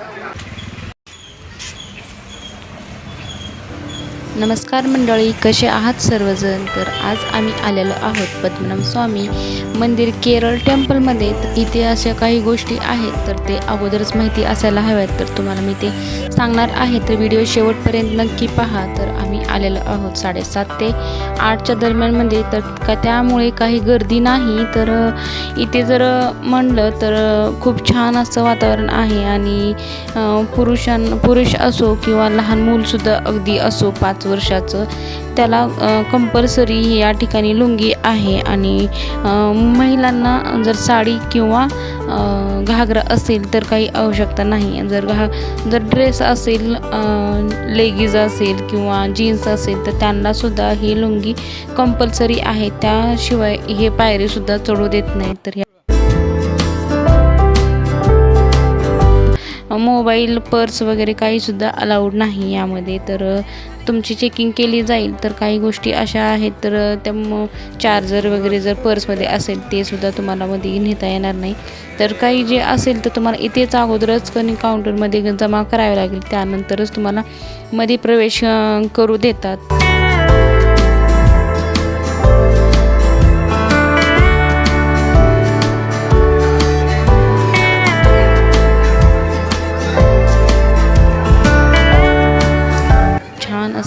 Yeah. नमस्कार मंडळी कसे आहात सर्वजण? तर आज आम्ही आलेलो आहोत पद्मनाभ स्वामी मंदिर केरळ टेम्पलमध्ये. तर इथे अशा काही गोष्टी आहेत तर ते अगोदरच माहिती असायला हव्यात. तर तुम्हाला मी ते सांगणार आहे तर व्हिडिओ शेवटपर्यंत नक्की पहा. तर आम्ही आलेलो आहोत साडेसात ते आठच्या दरम्यानमध्ये. तर का त्यामुळे काही गर्दी नाही तर इथे जर म्हणलं तर खूप छान असं वातावरण आहे. आणि पुरुषां पुरुष असो किंवा लहान मूलसुद्धा अगदी असो पाच वर्षाचं. त्याला कंपल्सरी या ठिकाणी लुंगी आहे आणि महिलांना जर साडी किंवा घागरा असेल तर काही आवश्यकता नाही. जर घा जर ड्रेस असेल लेगीज असेल किंवा जीन्स असेल तर त्यांनासुद्धा ही लुंगी कंपल्सरी आहे. त्याशिवाय हे पायरीसुद्धा चढू देत नाही तर मोबाईल पर्स वगैरे काहीसुद्धा अलाउड नाही यामध्ये. तर तुमची चेकिंग केली जाईल तर काही गोष्टी अशा आहेत तर त्या चार्जर वगैरे जर पर्समध्ये असेल ते सुद्धा तुम्हाला मध्ये नेता येणार नाही. तर काही जे असेल तर तुम्हाला इथेच अगोदरच कणी काउंटरमध्ये जमा करावे लागेल. त्यानंतरच तुम्हाला मध्ये प्रवेश करू देतात.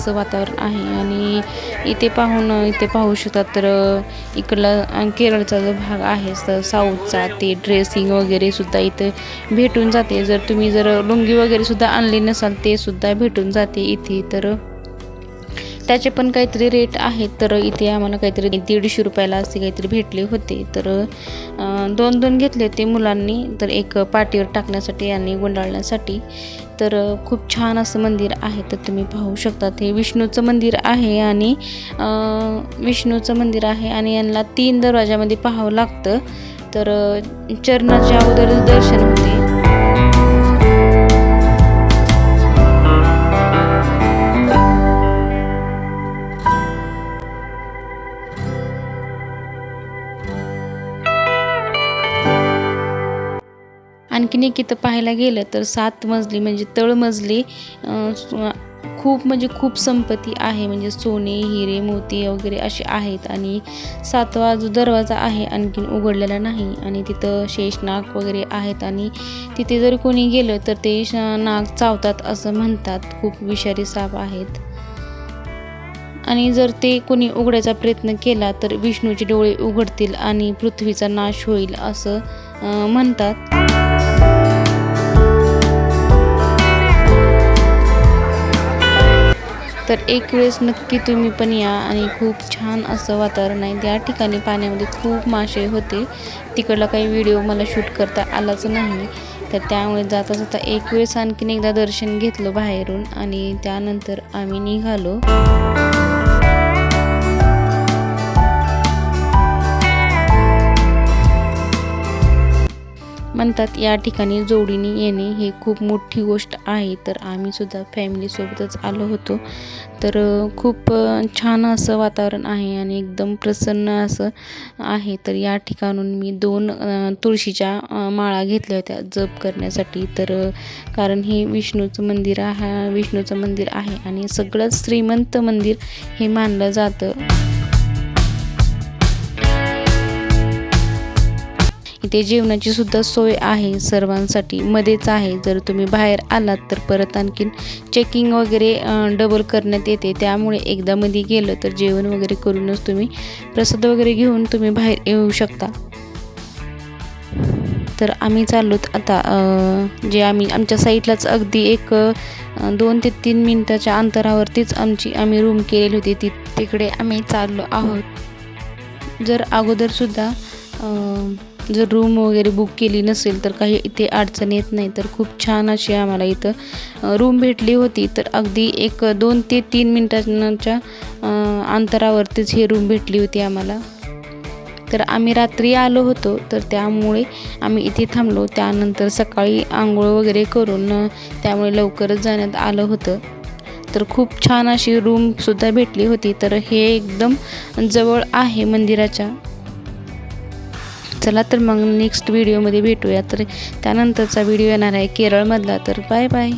असं वातावरण आहे. आणि इथे पाहून इथे पाहू शकतात तर इकडला केरळचा जो भाग आहे तर साऊथचा ते ड्रेसिंग वगैरे सुद्धा इथे भेटून जाते. जर तुम्ही जर लुंगी वगैरे सुद्धा आणली नसाल ते सुद्धा भेटून जाते इथे. तर त्याचे पण काहीतरी रेट आहेत. तर इथे आम्हाला काहीतरी दीडशे रुपयाला असे काहीतरी भेटले होते. तर दोन दोन घेतले होते मुलांनी. तर एक पाठीवर टाकण्यासाठी आणि गुंडाळण्यासाठी. तर खूप छान असं मंदिर आहे. तर तुम्ही पाहू शकता हे विष्णूचं मंदिर आहे आणि विष्णूचं मंदिर आहे आणि यांना तीन दरवाजामध्ये पाहावं लागतं. तर चरणाच्या अगोदर दर्शन होते. आणखीन एक इथं पाहायला गेलं तर सात मजली म्हणजे तळमजली खूप म्हणजे खूप संपत्ती आहे. म्हणजे सोने हिरे मोती वगैरे असे आहेत आणि सातवा जो दरवाजा आहे आणखीन उघडलेला नाही आणि तिथं शेषनाग वगैरे आहेत आणि तिथे जर कोणी गेलं तर ते श- नाग चावतात असं म्हणतात. खूप विषारी साप आहेत. आणि जर ते कोणी उघडायचा प्रयत्न केला तर विष्णूचे डोळे उघडतील आणि पृथ्वीचा नाश होईल असं म्हणतात. तर एक वेळेस नक्की तुम्ही पण या आणि खूप छान असं वातावरण आहे. त्या ठिकाणी पाण्यामध्ये खूप मासे होते. तिकडला काही व्हिडिओ मला शूट करता आलाच नाही. तर त्यामुळे जाता जाता एक वेळेस आणखीन एकदा दर्शन घेतलं बाहेरून आणि त्यानंतर आम्ही निघालो. म्हणतात या ठिकाणी जोडीने येणे हे खूप मोठी गोष्ट आहे. तर आम्ही सुद्धा फॅमिलीसोबतच आलो होतो. तर खूप छान असं वातावरण आहे आणि एकदम प्रसन्न असं आहे. तर या ठिकाणून मी दोन तुळशीच्या माळा घेतल्या होत्या जप करण्यासाठी. तर कारण हे विष्णूचं मंदिर आहे विष्णूचं मंदिर आहे आणि सगळं श्रीमंत मंदिर हे मानलं जातं. इथे जेवणाची सुद्धा सोय आहे सर्वांसाठी. मध्येच आहे. जर तुम्ही बाहेर आलात तर परत आणखीन चेकिंग वगैरे डबल करण्यात येते. त्यामुळे एकदा मध्ये गेलं तर जेवण वगैरे करूनच तुम्ही प्रसाद वगैरे घेऊन तुम्ही बाहेर येऊ शकता. तर आम्ही चाललोत आता जे आम्ही आमच्या साईडलाच अगदी एक दोन ते तीन मिनटाच्या अंतरावरतीच आमची आम्ही रूम केलेली होती. ती तिकडे आम्ही चाललो आहोत. जर अगोदरसुद्धा जर रूम वगैरे बुक केली नसेल तर काही इथे अडचण येत नाही तर खूप छान अशी आम्हाला इथं रूम भेटली होती. तर अगदी एक दोन ते तीन मिनटांच्या अंतरावरतीच ही रूम भेटली होती आम्हाला. तर आम्ही रात्री आलो होतो तर त्यामुळे आम्ही इथे थांबलो. त्यानंतर सकाळी आंघोळ वगैरे करून त्यामुळे लवकरच जाण्यात आलं होतं. तर खूप छान अशी रूमसुद्धा भेटली होती. तर हे एकदम जवळ आहे मंदिराच्या. चला तर मग नेक्स्ट व्हिडिओमध्ये भेटूया. तर त्यानंतरचा व्हिडिओ येणार आहे केरळमधला. तर बाय बाय